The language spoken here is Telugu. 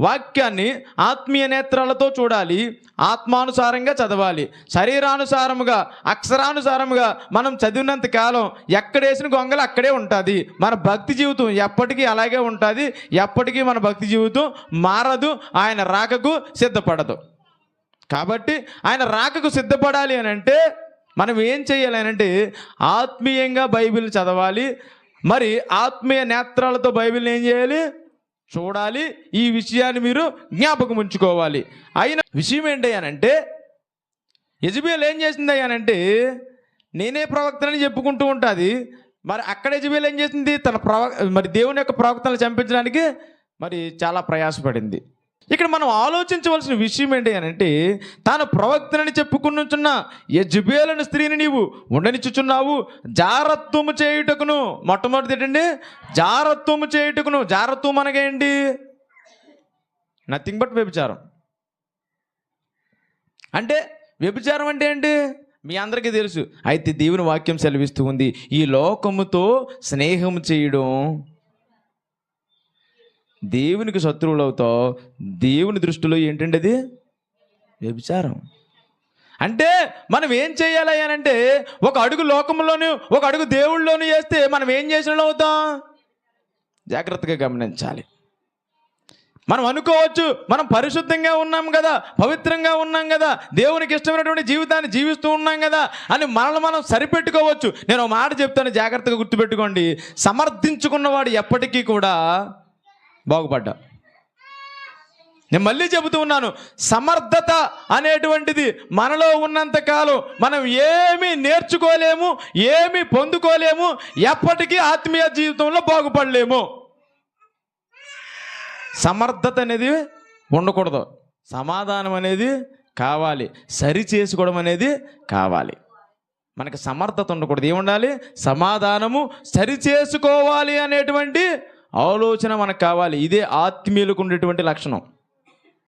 వాక్యాన్ని ఆత్మీయ నేత్రాలతో చూడాలి. ఆత్మానుసారంగా చదవాలి. శరీరానుసారముగా అక్షరానుసారముగా మనం చదివినంత కాలం ఎక్కడేసిన గొంగలు అక్కడే ఉంటుంది. మన భక్తి జీవితం ఎప్పటికీ అలాగే ఉంటుంది. ఎప్పటికీ మన భక్తి జీవితం మారదు. ఆయన రాకకు సిద్ధపడదు. కాబట్టి ఆయన రాకకు సిద్ధపడాలి అని అంటే మనం ఏం చేయాలి అని అంటే ఆత్మీయంగా బైబిల్ చదవాలి. మరి ఆత్మీయ నేత్రాలతో బైబిల్ని ఏం చేయాలి? చూడాలి. ఈ విషయాన్ని మీరు జ్ఞాపకం ఉంచుకోవాలి. అయిన విషయం ఏంటయ్యానంటే యజబేల్ ఏం చేసింది అయ్యానంటే నేనే ప్రవక్తనని చెప్పుకుంటూ ఉంటుంది. మరి అక్కడ యజబేల్ ఏం చేసింది? తన ప్రవ మరి దేవుని యొక్క ప్రవక్తలను చంపించడానికి మరి చాలా ప్రయాసపడింది. ఇక్కడ మనం ఆలోచించవలసిన విషయం ఏంటి అని అంటే తాను ప్రవక్తనని చెప్పుకున్నుచున్న యజ్బేలని స్త్రీని నీవు ఉండనిచ్చుచున్నావు. జారత్వము చేయుటకును మొట్టమొదటి ఏంటండి జారత్వము చేయుటకును. జారత్వం అనగా ఏంటి? నథింగ్ బట్ వ్యభిచారం. అంటే వ్యభిచారం అంటే ఏంటి? మీ అందరికీ తెలుసు. అయితే దేవుని వాక్యం సెలవిస్తూ ఉంది. ఈ లోకముతో స్నేహం చేయడం. దేవునికి శత్రువులు అవుతావు దేవుని దృష్టిలో ఏంటండి అది వ్యభిచారం. అంటే మనం ఏం చేయాలి అని అంటే ఒక అడుగు లోకంలోను ఒక అడుగు దేవుళ్ళలోను చేస్తే మనం ఏం చేసిన అవుతాం? జాగ్రత్తగా గమనించాలి. మనం అనుకోవచ్చు మనం పరిశుద్ధంగా ఉన్నాం కదా పవిత్రంగా ఉన్నాం కదా దేవునికి ఇష్టమైనటువంటి జీవితాన్ని జీవిస్తూ ఉన్నాం కదా అని మనల్ని మనం సరిపెట్టుకోవచ్చు. నేను ఒక మాట చెప్తాను జాగ్రత్తగా గుర్తుపెట్టుకోండి. సమర్థించుకున్నవాడు ఎప్పటికీ కూడా బాగుపడ్డా. నేను మళ్ళీ చెబుతూ ఉన్నాను సమర్థత అనేటువంటిది మనలో ఉన్నంతకాలం మనం ఏమీ నేర్చుకోలేము ఏమీ పొందుకోలేము ఎప్పటికీ ఆత్మీయ జీవితంలో బాగుపడలేము. సమర్థత అనేది ఉండకూడదు సమాధానం అనేది కావాలి సరి చేసుకోవడం అనేది కావాలి. మనకి సమర్థత ఉండకూడదు ఏముండాలి? సమాధానము సరి చేసుకోవాలి అనేటువంటి ఆలోచన మనకు కావాలి. ఇదే ఆత్మీయులకు ఉండేటువంటి లక్షణం.